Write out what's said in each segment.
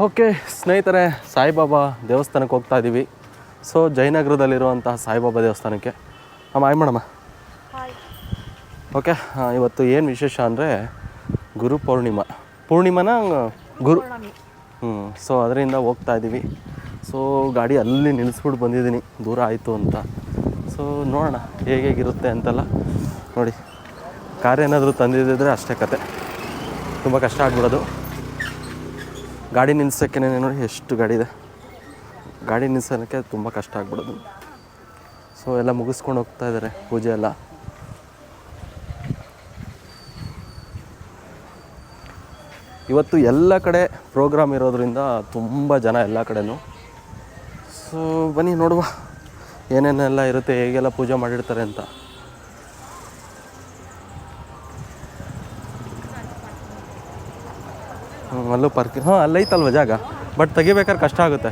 Okay ಸ್ನೇಹಿತರೆ ಸಾಯಿಬಾಬಾ ದೇವಸ್ಥಾನಕ್ಕೆ ಹೋಗ್ತಾ ಇದ್ದೀವಿ ಸೊ ಜಯನಗರದಲ್ಲಿರುವಂತಹ ಸಾಯಿಬಾಬಾ ದೇವಸ್ಥಾನಕ್ಕೆ. ಅಮ್ಮ ಆಯ್ ಮಾಡಮ್ಮ ಓಕೆ ಇವತ್ತು ಏನು ವಿಶೇಷ ಅಂದರೆ ಗುರು ಪೌರ್ಣಿಮಾ. ಪೂರ್ಣಿಮಾನ ಗುರು ಹ್ಞೂ ಸೊ ಅದರಿಂದ ಹೋಗ್ತಾ ಇದ್ದೀವಿ ಸೊ ಗಾಡಿ ಅಲ್ಲಿ ನಿಲ್ಲಿಸ್ಬಿಟ್ಟು ಬಂದಿದ್ದೀನಿ. ದೂರ ಆಯಿತು ಅಂತ. ಸೊ ನೋಡೋಣ ಹೇಗೆ ಹೇಗಿರುತ್ತೆ ಅಂತೆಲ್ಲ. ನೋಡಿ ಕಾರ್ ಏನಾದರೂ ತಂದಿದ್ದಿದ್ರೆ ಅಷ್ಟೇ ಕತೆ. ತುಂಬ ಕಷ್ಟ ಆಗ್ಬಿಡೋದು. ಗಾಡಿ ನಿಲ್ಸೋಕ್ಕೇನೆ ನೋಡಿ ಎಷ್ಟು ಗಾಡಿ ಇದೆ. ಗಾಡಿ ನಿಲ್ಸೋಕ್ಕೆ ತುಂಬ ಕಷ್ಟ ಆಗ್ಬಿಡೋದು. ಸೊ ಎಲ್ಲ ಮುಗಿಸ್ಕೊಂಡು ಹೋಗ್ತಾ ಇದ್ದಾರೆ, ಪೂಜೆ ಎಲ್ಲ. ಇವತ್ತು ಎಲ್ಲ ಕಡೆ ಪ್ರೋಗ್ರಾಮ್ ಇರೋದ್ರಿಂದ ತುಂಬ ಜನ ಎಲ್ಲ ಕಡೆನೂ. ಸೊ ಬನ್ನಿ ನೋಡುವ ಏನೇನೆಲ್ಲ ಇರುತ್ತೆ, ಹೇಗೆಲ್ಲ ಪೂಜೆ ಮಾಡಿರ್ತಾರೆ ಅಂತ. ಅಲ್ಲೂ ಪಾರ್ಕಿಂಗ್ ಹಾಂ ಅಲ್ಲೈತಲ್ವ ಜಾಗ? ಬಟ್ ತೆಗಿಬೇಕಾದ್ರೆ ಕಷ್ಟ ಆಗುತ್ತೆ.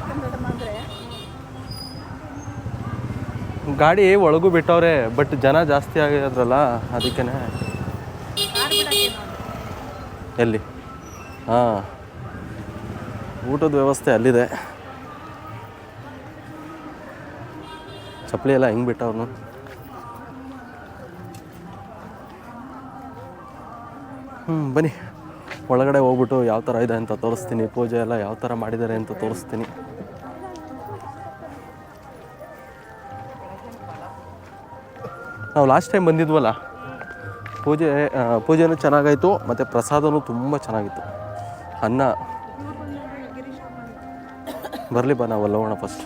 ಗಾಡಿ ಒಳಗೂ ಬಿಟ್ಟವ್ರೆ ಬಟ್ ಜನ ಜಾಸ್ತಿ ಆಗಿದ್ರಲ್ಲ ಅದಕ್ಕೇ ಎಲ್ಲಿ? ಹಾಂ. ಊಟದ ವ್ಯವಸ್ಥೆ ಅಲ್ಲಿದೆ. ಚಪ್ಪಲಿ ಎಲ್ಲ ಹೆಂಗೆ ಬಿಟ್ಟವ್ರು ಹ್ಞೂ ಬನ್ನಿ. ಒಳಗಡೆ ಹೋಗ್ಬಿಟ್ಟು ಯಾವ ಥರ ಇದೆ ಅಂತ ತೋರಿಸ್ತೀನಿ, ಪೂಜೆ ಎಲ್ಲ ಯಾವ ಥರ ಮಾಡಿದ್ದಾರೆ ಅಂತ ತೋರಿಸ್ತೀನಿ. ನಾವು ಲಾಸ್ಟ್ ಟೈಮ್ ಬಂದಿದ್ವಲ್ಲ, ಪೂಜೆ ಪೂಜೆನೂ ಚೆನ್ನಾಗಾಯಿತು, ಮತ್ತು ಪ್ರಸಾದನೂ ತುಂಬ ಚೆನ್ನಾಗಿತ್ತು. ಅನ್ನ. ಬರಲಿ ಬಾ ನಾವು ಹೋಗೋಣ ಫಸ್ಟ್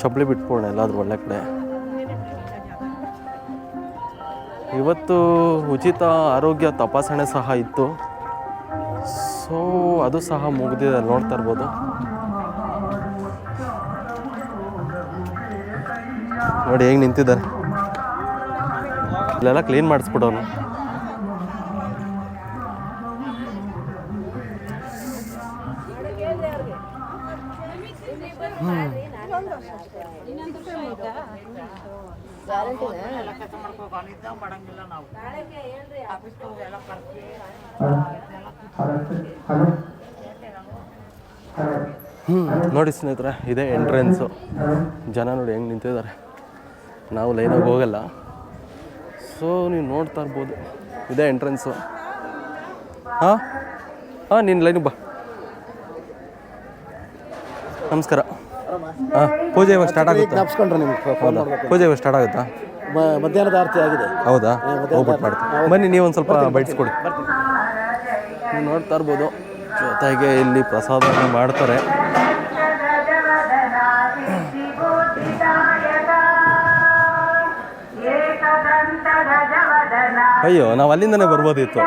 ಚಪ್ಪಲಿ ಬಿಟ್ಬೋಣ ಎಲ್ಲಾದರೂ ಒಳ್ಳೆ ಕಡೆ. ಇವತ್ತು ಉಚಿತ ಆರೋಗ್ಯ ತಪಾಸಣೆ ಸಹ ಇತ್ತು. ಸೊ ಅದು ಸಹ ಮುಗಿದಿದೆ. ನೋಡ್ತಾ ಇರ್ಬೋದು. ನೋಡಿ, ಹೇಗೆ ನಿಂತಿದ್ದಾರೆ. ಇಲ್ಲೆಲ್ಲ ಕ್ಲೀನ್ ಮಾಡಿಸ್ಬಿಡೋನು. ನೋಡಿ ಸ್ನೇಹಿತರೆ, ಇದೇ ಎಂಟ್ರೆನ್ಸು ಜನ ನೋಡಿ ಹೆಂಗೆ ನಿಂತಿದ್ದಾರೆ. ನಾವು ಲೈನಾಗಿ ಹೋಗಲ್ಲ. ಸೊ ನೀವು ನೋಡ್ತಾ ಇರ್ಬೋದು. ಇದೇ ಎಂಟ್ರೆನ್ಸು ಹಾಂ? ಹಾಂ, ನೀನು ಲೈನಿಗೆ ಬಾ. ನಮಸ್ಕಾರ. ಹಾಂ ಪೂಜೆ ಇವಾಗ ಸ್ಟಾರ್ಟ್ ಆಗುತ್ತೆ? ಜ್ಞಾಪಿಸ್ಕೊಂಡ್ರೆ ನಿಮ್ಗೆ ಫೋನ್ ಪೂಜೆ ಇವಾಗ ಸ್ಟಾರ್ಟ್ ಆಗುತ್ತಾ? ಮ- ಮಧ್ಯಾಹ್ನದ ಆರತಿ ಆಗಿದೆ. ಹೌದಾ? ಹೋಗ್ಬಿಟ್ಟು ಮಾಡ್ತೀನಿ. ಬನ್ನಿ ನೀವು ಒಂದು ಸ್ವಲ್ಪ ಬಡಿಸ್ಕೊಡಿ ನೀವು ನೋಡ್ತಾ ಇರ್ಬೋದು ಜೊತೆಗೆ ಇಲ್ಲಿ ಪ್ರಸಾದ ಮಾಡ್ತಾರೆ. ಅಯ್ಯೋ ನಾವು ಅಲ್ಲಿಂದನೇ ಬರ್ಬೋದಿತ್ತು.